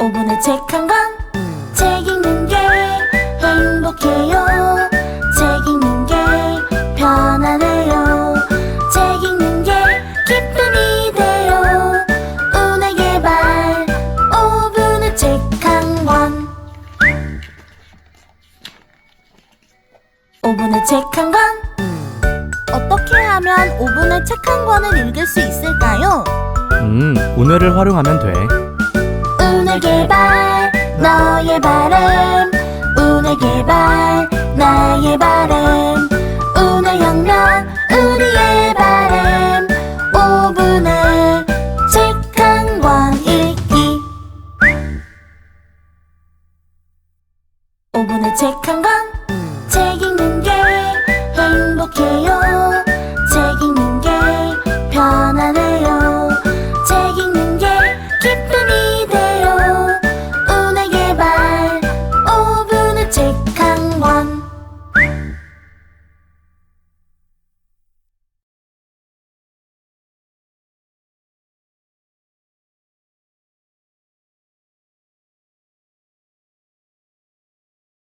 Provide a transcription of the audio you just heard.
5분의 책 한 권, 책 읽는 게 행복해요. 책 읽는 게 편안해요. 책 읽는 게 기쁨이 돼요. 운의 개발 5분의 책 한 권. 5분의 책 한 권. 어떻게 하면 5분의 책 한 권을 읽을 수 있을까요? 음, 운해를 활용하면 돼. 너의 바램 운의 개발 나의 바램 운의 혁명 우리의 바램 5분의 책한권 읽기. 5분의 책한권책 읽는 게 행복해요